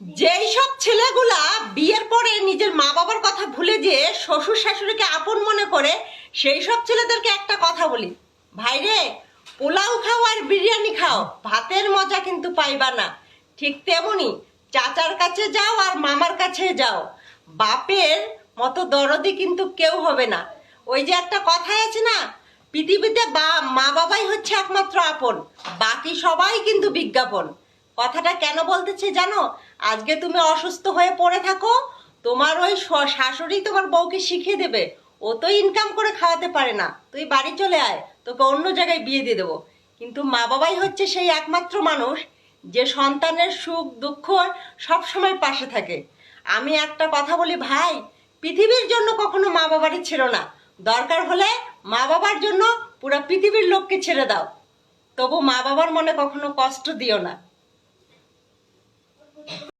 যেই সব ছেলেগুলা বিয়ের পরে নিজের মা বাবার কথা ভুলে যেয়ে শ্বশুর শাশুড়িকে আপন মনে করে, সেই সব ছেলেদেরকে একটা কথা বলি। ভাইরে পোলাও খাও আর বিরিয়ানি খাও, ভাতের মজা কিন্তু পাইবা না। ঠিক তেমনি চাচার কাছে যাও আর মামার কাছে যাও। বাপের মতো দরদি কিন্তু কেউ হবে না। ওই যে একটা কথাই আছে না, পৃথিবীতে বা, মা বাবাই হচ্ছে একমাত্র আপন, বাকি সবাই কিন্তু বিজ্ঞাপন। কথাটা কেন বলতেছি জানো? আজকে তুমি অসুস্থ হয়ে পড়ে থাকো, তোমার ওই শাশুড়ি তোমার বউকে শিখিয়ে দেবে। ও তো ইনকাম করে খাওয়াতে পারে না। তুই বাড়ি চলে আয়, তোকে অন্য জায়গায় বিয়ে দিয়ে দেবো। কিন্তু মা বাবাই হচ্ছে সেই একমাত্র মানুষ, যে সন্তানের সুখ, দুঃখ সব সময় পাশে থাকে। আমি একটা কথা বলি, ভাই, পৃথিবীর জন্য কখনো মা বাবারই ছিল না। দরকার হলে মা বাবার জন্য পুরো পৃথিবীর লোককে ছেড়ে দাও। তবু মা বাবার মনে কখনো কষ্ট দিও না।